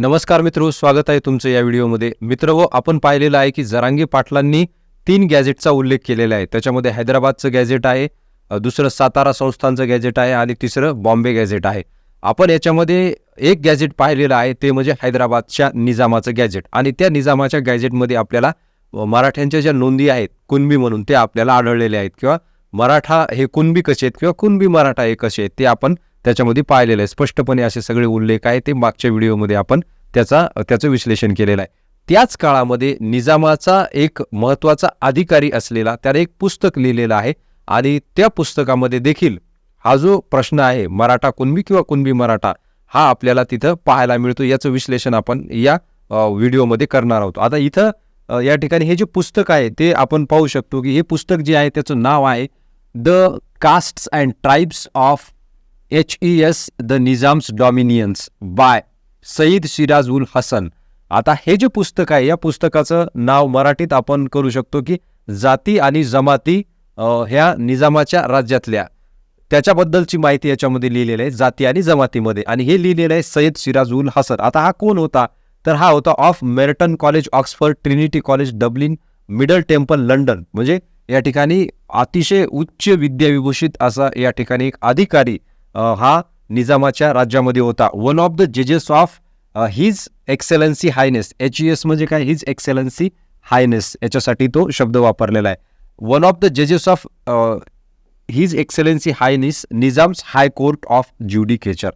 नमस्कार मित्र स्वागत आहे तुमचं या व्हिडिओमध्ये. मित्र व आपण पाहिलेलं आहे की जरांगी पाटलांनी तीन गॅजेटचा उल्लेख केलेला आहे. त्याच्यामध्ये हैदराबादचं गॅजेट आहे दुसरं सातारा संस्थांचं गॅजेट आहे आणि तिसरं बॉम्बे गॅजेट आहे. आपण याच्यामध्ये एक गॅजेट पाहिलेलं आहे ते म्हणजे हैदराबादच्या निजामाचं गॅजेट आणि त्या निजामाच्या गॅजेटमध्ये आपल्याला मराठ्यांच्या ज्या नोंदी आहेत कुणबी म्हणून ते आपल्याला आढळलेले आहेत. किंवा मराठा हे कुणबी कसे आहेत किंवा कुणबी मराठा हे कसे आहेत ते आपण त्याच्यामध्ये पाहिलेलं आहे. स्पष्टपणे असे सगळे उल्लेख आहे ते मागच्या व्हिडिओमध्ये आपण त्याचा त्याचं विश्लेषण केलेलं आहे. त्याच काळामध्ये निजामाचा एक महत्त्वाचा अधिकारी असलेला त्याने एक पुस्तक लिहिलेलं आहे आणि त्या पुस्तकामध्ये देखील हा जो प्रश्न आहे मराठा कुणबी किंवा कुणबी मराठा हा आपल्याला तिथं पाहायला मिळतो. याचं विश्लेषण आपण या व्हिडिओमध्ये करणार आहोत. आता इथं या ठिकाणी हे जे पुस्तक आहे ते आपण पाहू शकतो की हे पुस्तक जे आहे त्याचं नाव आहे the castes and tribes of H E S the Nizam's dominions by Syed Siraj ul Hasan. आता हे जे पुस्तक आहे या पुस्तकाचं नाव मराठीत आपण करू शकतो की जाती आणि जमाती ह्या निजामाच्या राज्यातल्या. त्याच्याबद्दलची माहिती याच्यामध्ये लिहिलेली आहे जाती आणि जमातीमध्ये. आणि हे लिहिलेलं आहे सय्यद सिराज उल हसन. आता हा कोण होता? तर हा होता of Merton college Oxford Trinity college Dublin Middle Temple London. म्हणजे या ठिकाणी अतिशय उच्च विद्याविभूषित असा या ठिकाणी एक अधिकारी हा निजामाच्या राज्यामध्ये होता. वन ऑफ द जजेस of his excellency highness H S म्हणजे काय? हिज एक्सेलन्सी हायनेस याच्यासाठी तो शब्द वापरलेला आहे. वन ऑफ द जजेस of his excellency highness Nizam's high court of judicature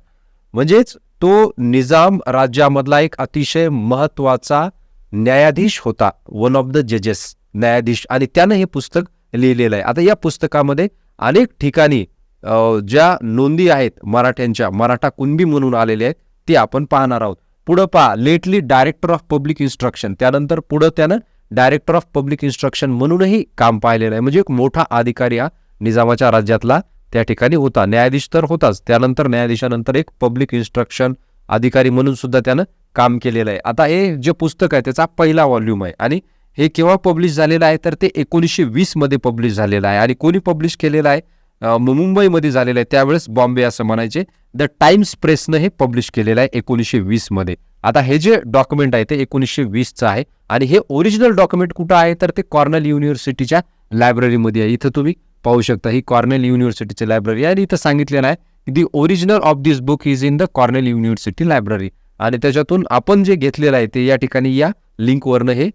म्हणजेच तो निजाम राज्यामधला एक अतिशय महत्त्वाचा न्यायाधीश होता. वन ऑफ द जजेस न्यायाधीश. आणि त्यानं हे पुस्तक लिहिलेलं आहे. आता या पुस्तकामध्ये अनेक ठिकाणी ज्या नोंदी आहेत मराठ्यांच्या मराठा कुणबी म्हणून आलेल्या आहेत ते आपण पाहणार आहोत. पुढं पहा lately director of public instruction त्यानंतर पुढं त्यानं डायरेक्टर ऑफ पब्लिक इन्स्ट्रक्शन म्हणूनही काम पाहिलेलं आहे. म्हणजे एक मोठा अधिकारी हा निजामाच्या राज्यातला त्या ठिकाणी होता. न्यायाधीश तर होताच. त्यानंतर न्यायाधीशानंतर एक पब्लिक इन्स्ट्रक्शन अधिकारी म्हणून सुद्धा त्यानं काम केलेलं आहे. आता हे जे पुस्तक आहे त्याचा पहिला व्हॉल्यूम आहे. आणि हे केव्हा पब्लिश झालेलं आहे तर ते एकोणीसशे वीसमध्ये पब्लिश झालेलं आहे. आणि कोणी पब्लिश केलेलं आहे? मुंबईमध्ये झालेलं आहे. त्यावेळेस बॉम्बे असं म्हणायचे द टाइम्स प्रेसनं हे पब्लिश केलेलं आहे एकोणीसशे वीसमध्ये आता हे जे डॉक्युमेंट आहे ते एकोणीसशे वीसचं आहे आणि हे ओरिजिनल डॉक्युमेंट कुठं आहे तर ते कॉर्नल युनिव्हर्सिटीच्या लायब्ररीमध्ये आहे. इथं तुम्ही पाहू शकता ही कॉर्नेल युनिव्हर्सिटीची लायब्ररी आहे आणि इथं सांगितलेलं आहे की the original of this book is in the Cornell university library. आणि त्याच्यातून आपण जे घेतलेलं आहे ते या ठिकाणी या लिंकवरनं हे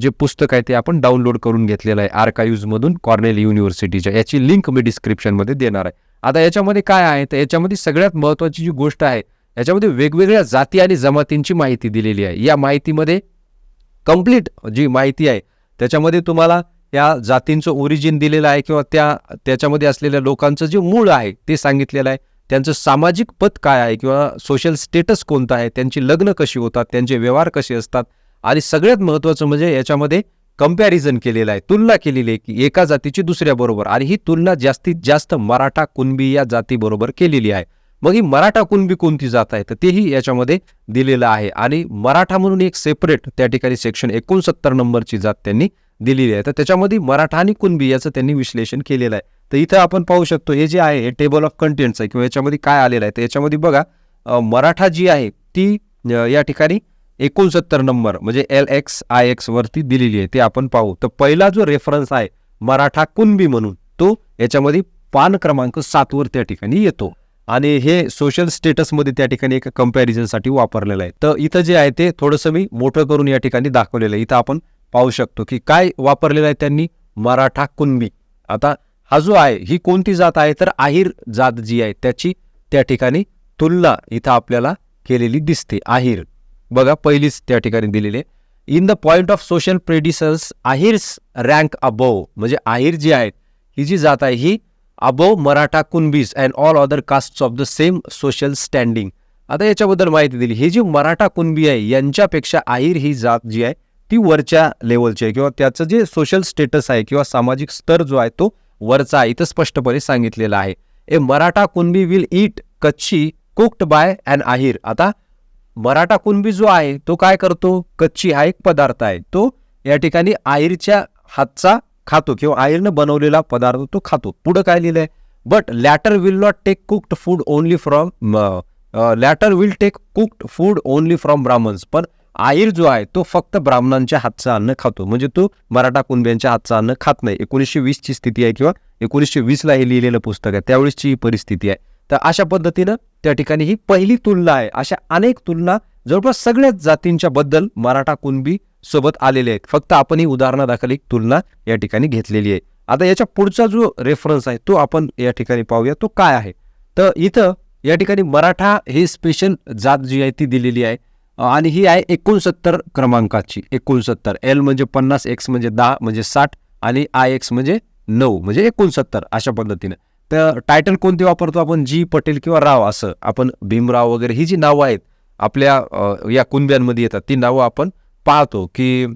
जे पुस्तक आहे ते आपण डाउनलोड करून घेतलेलं आहे आर्कायूजमधून कॉर्नेल युनिव्हर्सिटीच्या. याची लिंक मी डिस्क्रिप्शनमध्ये देणार आहे. आता याच्यामध्ये काय आहे? तर याच्यामध्ये सगळ्यात महत्त्वाची जी गोष्ट आहे याच्यामध्ये वेगवेगळ्या जाती आणि जमातींची माहिती दिलेली आहे. या माहितीमध्ये कंप्लीट जी माहिती आहे त्याच्यामध्ये तुम्हाला या जातींचं ओरिजिन दिलेलं आहे किंवा त्या त्याच्यामध्ये असलेल्या लोकांचं जे मूळ आहे ते सांगितलेलं आहे. त्यांचं सामाजिक पद काय आहे किंवा सोशल स्टेटस कोणतं आहे? त्यांची लग्न कशी होतात? त्यांचे व्यवहार कसे असतात? आणि सगळ्यात महत्त्वाचं म्हणजे याच्यामध्ये कंपॅरिझन केलेलं आहे. तुलना केलेली आहे की एका जातीची दुसऱ्याबरोबर आणि ही तुलना जास्तीत जास्त मराठा कुणबी या जातीबरोबर केलेली आहे. मग ही मराठा कुणबी कोणती जात आहे? तर तेही याच्यामध्ये दिलेलं आहे. आणि मराठा म्हणून एक सेपरेट त्या ठिकाणी सेक्शन एकोणसत्तर नंबरची जात त्यांनी दिलेली आहे. तर त्याच्यामध्ये मराठा आणि कुणबी याचं त्यांनी विश्लेषण केलेलं आहे. तर इथं आपण पाहू शकतो हे जे आहे हे टेबल ऑफ कंटेंट्स आहे. किंवा याच्यामध्ये काय आलेलं आहे? तर याच्यामध्ये बघा मराठा जी आहे ती या ठिकाणी एकोणसत्तर नंबर म्हणजे एल एक्स आय एक्स वरती दिलेली आहे ते आपण पाहू. तर पहिला जो रेफरन्स आहे मराठा कुणबी म्हणून तो याच्यामध्ये पान क्रमांक सातवर त्या ठिकाणी येतो. आणि हे सोशल स्टेटसमध्ये त्या ठिकाणी एका कम्पॅरिझनसाठी वापरलेलं आहे. तर इथं जे आहे ते थोडंसं मी मोठं करून या ठिकाणी दाखवलेलं आहे. इथं आपण पाहू शकतो की काय वापरलेलं आहे त्यांनी मराठा कुणबी. आता हा जो आहे ही कोणती जात आहे? तर आहिर जात जी आहे त्याची त्या ठिकाणी तुलना इथं आपल्याला केलेली दिसते आहिर बघा पहिलीच त्या ठिकाणी दिलेली आहे. In the point of social precedence Ahirs rank above म्हणजे आहिर जी आहेत ही जी जात आहे ही above Maratha Kunbis and all other caste of the same social standing आता याच्याबद्दल माहिती दिली. ही जी मराठा कुणबी आहे यांच्यापेक्षा आहिर ही जात जी आहे ती वरच्या लेवलची आहे किंवा त्याचं जे सोशल स्टेटस आहे किंवा सामाजिक स्तर जो आहे तो वरचा आहे. इथं स्पष्टपणे सांगितलेला आहे. A Maratha Kunbi will eat kachchi cooked by and Ahir आता मराठा कुणबी जो आहे तो काय करतो? कच्ची हा एक पदार्थ आहे. तो या ठिकाणी आईरच्या हातचा खातो किंवा आईरनं बनवलेला पदार्थ तो खातो. पुढं काय लिहिलंय? But latter will not take cooked food only from latter will take cooked food only from Brahmans पण आईर जो आहे तो फक्त ब्राह्मणांच्या हातचं अन्न खातो. म्हणजे तो मराठा कुणब्यांच्या हातचं अन्न खात नाही. एकोणीसशे वीसची स्थिती आहे किंवा एकोणीसशे वीसला हे लिहिलेलं पुस्तक आहे. त्यावेळेसची ही परिस्थिती आहे. तर अशा पद्धतीनं त्या ठिकाणी ही पहिली तुलना आहे. अशा अनेक तुलना जवळपास सगळ्याच जातींच्या बद्दल मराठा कुणबी सोबत आलेले आहेत. फक्त आपण ही उदाहरणादाखल एक तुलना या ठिकाणी घेतलेली आहे. आता याच्या पुढचा जो रेफरन्स आहे तो आपण या ठिकाणी पाहूया. तो काय आहे? तर इथं या ठिकाणी मराठा ही स्पेशल जात जी आहे ती दिलेली आहे. आणि ही आहे एकोणसत्तर क्रमांकाची. एकोणसत्तर. एल म्हणजे पन्नास एक्स म्हणजे दहा म्हणजे साठ आणि आय एक्स म्हणजे नऊ म्हणजे एकोणसत्तर अशा पद्धतीनं. तर टायटल कोणते वापरतो आपण? जी पटेल किंवा राव असं. आपण भीमराव वगैरे ही जी नावं आहेत आपल्या या कुणब्यांमध्ये येतात ती नावं आपण पाहतो की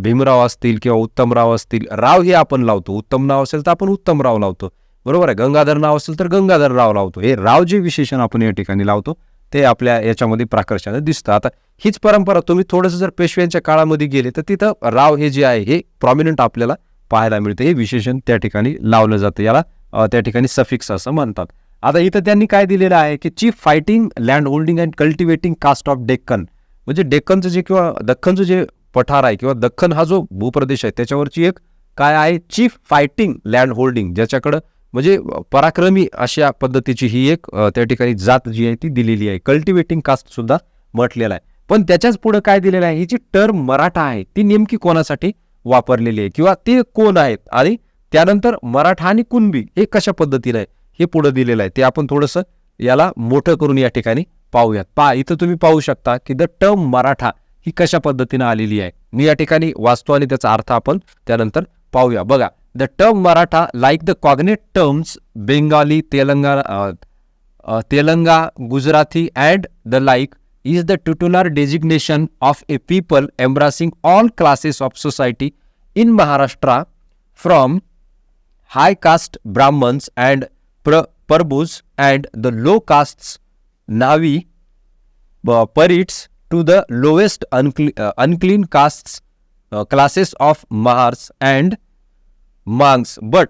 भीमराव असतील किंवा उत्तमराव असतील राव हे आपण लावतो. उत्तम नाव असेल तर आपण उत्तमराव लावतो. बरोबर आहे? गंगाधर नाव असेल तर गंगाधर राव लावतो. हे राव जे विशेषण आपण या ठिकाणी लावतो ते आपल्या याच्यामध्ये प्राकर्षाने दिसतं. आता हीच परंपरा तुम्ही थोडंसं जर पेशव्यांच्या काळामध्ये गेले तर तिथं राव हे जे आहे हे प्रॉमिनंट आपल्याला पाहायला मिळतं. हे विशेषण त्या ठिकाणी लावलं जातं. याला त्या ठिकाणी सफिक्स असं म्हणतात. आता इथं त्यांनी काय दिलेलं आहे की chief fighting land holding and cultivating caste of Deccan म्हणजे डेक्कनचं जे किंवा दख्खनचं जे पठार आहे किंवा दख्खन हा जो भूप्रदेश आहे त्याच्यावरची एक काय आहे? चीफ फायटिंग लँड होल्डिंग ज्याच्याकडं म्हणजे पराक्रमी अशा पद्धतीची ही एक त्या ठिकाणी जात जी आहे ती दिलेली आहे. कल्टिवेटिंग कास्ट सुद्धा म्हटलेलं आहे. पण त्याच्याच पुढे काय दिलेलं आहे? ही जी टर्म मराठा आहे ती नेमकी कोणासाठी वापरलेली आहे? किंवा ते कोण आहेत? आणि त्यानंतर मराठा आणि कुणबी हे कशा पद्धतीला आहे? हे पुढे दिलेलं आहे. ते आपण थोडंसं याला मोठं करून या ठिकाणी पाहूयात. पा इथं तुम्ही पाहू शकता की द टर्म मराठा ही कशा पद्धतीनं आलेली आहे. मी या ठिकाणी वाचतो आणि त्याचा अर्थ आपण त्यानंतर पाहूया. बघा the term Maratha like the cognate terms Bengali Telangana Telanga Gujarati and the like is the titular designation of a people embracing all classes of society in Maharashtra from high caste Brahmans and प्र Parbhus and the low caste Navis Parits to the lowest अनक्ली unclean caste classes of Mahars and Mangs but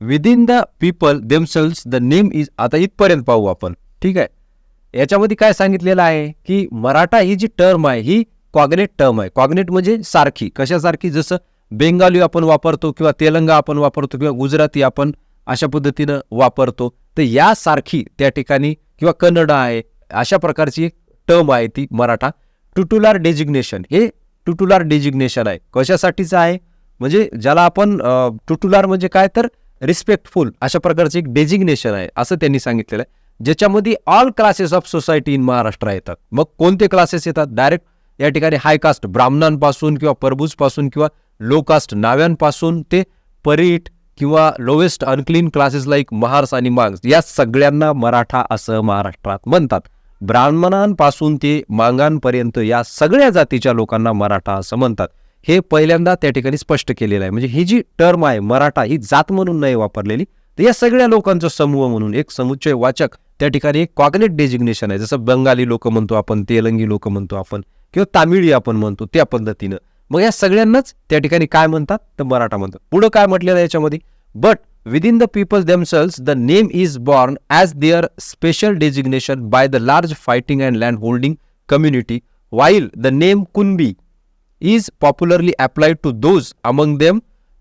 within the people themselves the name is आता इथपर्यंत पाहू आपण. ठीक आहे? याच्यामध्ये काय सांगितलेलं आहे की मराठा ही जी टर्म आहे ही कॉग्नेट टर्म आहे. कॉग्नेट म्हणजे सारखी. कशासारखी? जसं बेंगाली आपण वापरतो किंवा तेलंगा आपण वापरतो किंवा गुजराती आपण अशा पद्धतीनं वापरतो तर यासारखी त्या ठिकाणी किंवा कन्नड आहे अशा प्रकारची एक टर्म आहे ती मराठा. टुटुलार डेजिग्नेशन हे टुटुलार डेजिग्नेशन आहे. कशासाठीचं आहे? म्हणजे ज्याला आपण टुटुलार म्हणजे काय? तर रिस्पेक्टफुल अशा प्रकारचे एक डेजिग्नेशन आहे असं त्यांनी सांगितलेलं आहे. ज्याच्यामध्ये all classes of society in Maharashtra येतात. मग कोणते क्लासेस येतात? डायरेक्ट या ठिकाणी हाय कास्ट ब्राह्मणांपासून किंवा परबूजपासून किंवा लो कास्ट नाव्यांपासून ते परीट किंवा lowest unclean classes like Mahars आणि मांग्स या सगळ्यांना मराठा असं महाराष्ट्रात म्हणतात. ब्राह्मणांपासून ते मांगांपर्यंत या सगळ्या जातीच्या लोकांना मराठा असं म्हणतात. हे पहिल्यांदा त्या ठिकाणी स्पष्ट केलेलं आहे. म्हणजे ही जी टर्म आहे मराठा ही जात म्हणून नाही वापरलेली तर या सगळ्या लोकांचा समूह म्हणून एक समुच्चय वाचक त्या ठिकाणी एक कॉग्नेट डेजिग्नेशन आहे. जसं बंगाली लोक म्हणतो आपण तेलंगी लोक म्हणतो आपण किंवा तामिळी आपण म्हणतो त्या पद्धतीनं. मग या सगळ्यांनाच त्या ठिकाणी काय म्हणतात? तर मराठा म्हणतात. पुढं काय म्हटलेलं आहे याच्यामध्ये? But within the people themselves the name is borne as their special designation by the large fighting and land holding community while the name Kunbi is popularly applied to those among them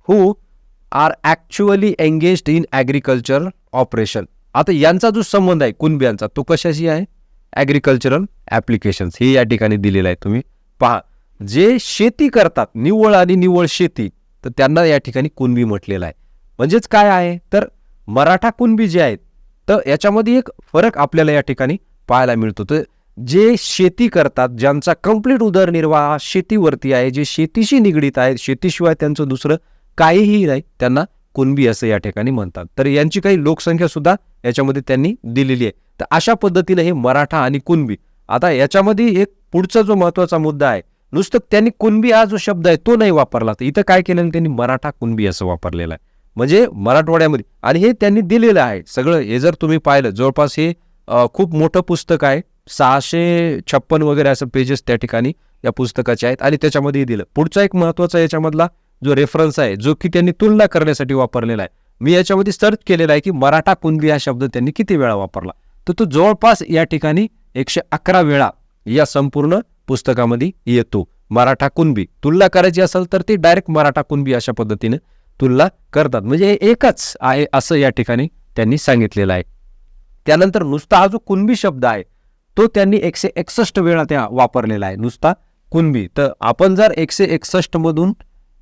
who are actually engaged in agricultural operation आता यांचा जो संबंध आहे कुणब्यांचा तो कशाशी आहे? Agricultural applications हे या ठिकाणी दिलेलं आहे तुम्ही. पहा जे शेती करतात निव्वळ आणि निव्वळ शेती तर त्यांना या ठिकाणी कुणबी म्हटलेलं आहे. म्हणजेच काय आहे? तर मराठा कुणबी जे आहेत तर याच्यामध्ये एक फरक आपल्याला या ठिकाणी पाहायला मिळतो. तर जे शेती करतात ज्यांचा कंप्लीट उदरनिर्वाह शेतीवरती आहे जे शेतीशी निगडीत आहेत शेतीशिवाय त्यांचं दुसरं काहीही नाही त्यांना कुणबी असं या ठिकाणी म्हणतात. तर यांची काही लोकसंख्या सुद्धा याच्यामध्ये त्यांनी दिलेली आहे. तर अशा पद्धतीने हे मराठा आणि कुणबी. आता याच्यामध्ये एक पुढचा जो महत्त्वाचा मुद्दा आहे नुसतं त्यांनी कुणबी हा जो शब्द आहे तो नाही वापरला तर इथं काय केलं त्यांनी मराठा कुणबी असं वापरलेलं आहे. म्हणजे मराठवाड्यामध्ये आणि हे त्यांनी दिलेलं आहे. सगळं हे जर तुम्ही पाहिलं जवळपास हे खूप मोठं पुस्तक आहे. सहाशे छप्पन वगैरे असं पेजेस त्या ठिकाणी या पुस्तकाचे आहेत आणि त्याच्यामध्ये दिलं. पुढचा एक महत्त्वाचा याच्यामधला जो रेफरन्स आहे जो की त्यांनी तुलना करण्यासाठी वापरलेला आहे. मी याच्यामध्ये सर्च केलेला आहे की मराठा कुणबी हा शब्द त्यांनी किती वेळा वापरला. तर तो जवळपास या ठिकाणी एकशे अकरा वेळा या संपूर्ण पुस्तकामध्ये येतो. मराठा कुणबी. तुलना करायची असेल तर ती डायरेक्ट मराठा कुणबी अशा पद्धतीने तुलना करतात. म्हणजे हे एकच आहे असं या ठिकाणी त्यांनी सांगितलेलं आहे. त्यानंतर नुसता हा जो कुणबी शब्द आहे तो त्यांनी एकशे एकसष्ट वेळा त्या वापरलेला आहे. नुसता कुणबी. तर आपण जर एकशे एकसष्टमधून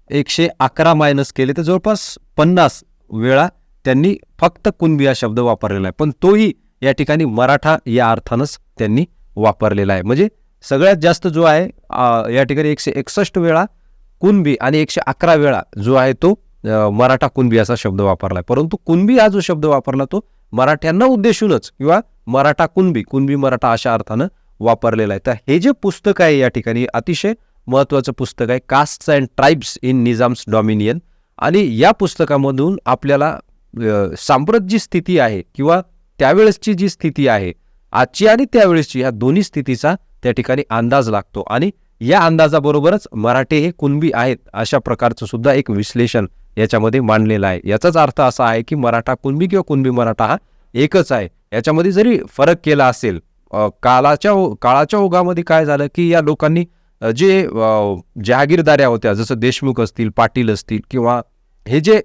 एकशे अकरा मायनस केले तर जवळपास पन्नास वेळा त्यांनी फक्त कुणबी हा शब्द वापरलेला आहे. पण तोही या ठिकाणी मराठा या अर्थानंच त्यांनी वापरलेला आहे. म्हणजे सगळ्यात जास्त जो आहे या ठिकाणी एकशे एकसष्ट वेळा कुणबी आणि एकशे अकरा वेळा जो आहे तो मराठा कुणबी असा शब्द वापरला आहे परंतु कुणबी हा जो शब्द वापरला तो मराठ्यांना उद्देशूनच किंवा मराठा कुणबी कुणबी मराठा अशा अर्थानं वापरलेला आहे. तर हे जे पुस्तक आहे या ठिकाणी अतिशय महत्त्वाचं पुस्तक आहे castes and tribes in Nizam's dominion. आणि या पुस्तकामधून आपल्याला सांप्रत जी स्थिती आहे किंवा त्यावेळेसची जी स्थिती आहे आजची आणि त्यावेळेसची ह्या दोन्ही स्थितीचा त्या ठिकाणी अंदाज लागतो. आणि या अंदाजाबरोबरच मराठे हे कुणबी आहेत अशा प्रकारचं सुद्धा एक विश्लेषण याच्यामध्ये मांडलेलं आहे. याचाच अर्थ असा आहे की मराठा कुणबी किंवा कुणबी मराठा हा एकच आहे. याच्यामध्ये जरी फरक केला असेल कालाच्या काळाच्या काळाच्या ओघामध्ये काय झालं की या लोकांनी जे जहागीरदाऱ्या होत्या जसं देशमुख असतील पाटील असतील किंवा हे जे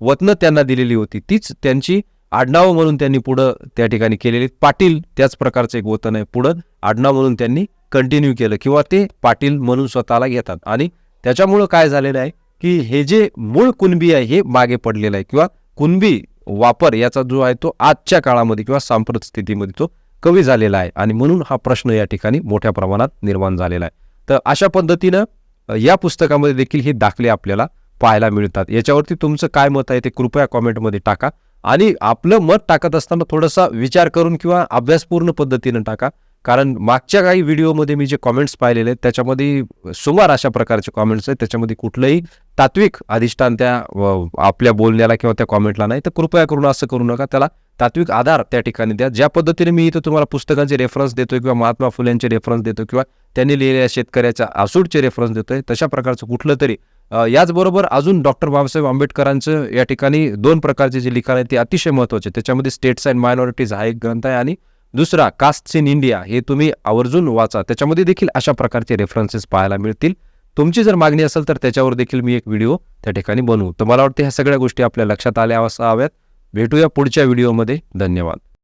वतनं त्यांना दिलेली होती तीच त्यांची आडनावं म्हणून त्यांनी पुढं त्या ठिकाणी केलेले पाटील त्याच प्रकारचं एक वतन आहे पुढं. आडनाव म्हणून त्यांनी कंटिन्यू केलं किंवा ते पाटील म्हणून स्वतःला घेतात. आणि त्याच्यामुळं काय झालेलं आहे की हे जे मूळ कुणबी आहे हे मागे पडलेलं आहे किंवा कुणबी वापर याचा जो आहे तो आजच्या काळामध्ये किंवा सांप्रत स्थितीमध्ये तो कमी झालेला आहे. आणि म्हणून हा प्रश्न या ठिकाणी मोठ्या प्रमाणात निर्माण झालेला आहे. तर अशा पद्धतीनं या पुस्तकामध्ये देखील हे दाखले आपल्याला पाहायला मिळतात. याच्यावरती तुमचं काय मत आहे ते कृपया कॉमेंटमध्ये टाका. आणि आपलं मत टाकत असताना थोडासा विचार करून किंवा अभ्यासपूर्ण पद्धतीनं टाका. कारण मागच्या काही व्हिडिओमध्ये मी जे कॉमेंट्स पाहिलेले आहेत त्याच्यामध्ये सुमार अशा प्रकारचे कॉमेंट्स आहेत. त्याच्यामध्ये कुठलंही तात्विक अधिष्ठान त्या आपल्या बोलण्याला किंवा त्या कॉमेंटला नाही. तर कृपया करून असं करू नका. त्याला तात्विक आधार त्या ठिकाणी द्या. ज्या पद्धतीने मी इथं तुम्हाला पुस्तकांचे रेफरन्स देतो किंवा महात्मा फुलेंचे रेफरन्स देतो किंवा त्यांनी लिहिलेल्या शेतकऱ्याच्या आसूडचे रेफरन्स देतोय तशा प्रकारचं कुठलं तरी याचबरोबर अजून डॉक्टर बाबासाहेब आंबेडकरांचं या ठिकाणी दोन प्रकारचे जे लिखाण आहे ते अतिशय महत्त्वाचे. त्याच्यामध्ये स्टेट्स अँड मायनॉरिटीज हा एक ग्रंथ आहे आणि दुसरा कास्ट्स इन इंडिया हे तुम्ही आवर्जून वाचा. त्याच्यामध्ये देखील अशा प्रकारचे रेफरन्सेस पाहायला मिळतील. तुमची जर मागणी असेल तर त्याच्यावर देखील मी एक व्हिडिओ त्या ठिकाणी बनवू. तर मला वाटतं ह्या सगळ्या गोष्टी आपल्या लक्षात आल्या असाव्यात. भेटूया पुढच्या व्हिडिओमध्ये. धन्यवाद.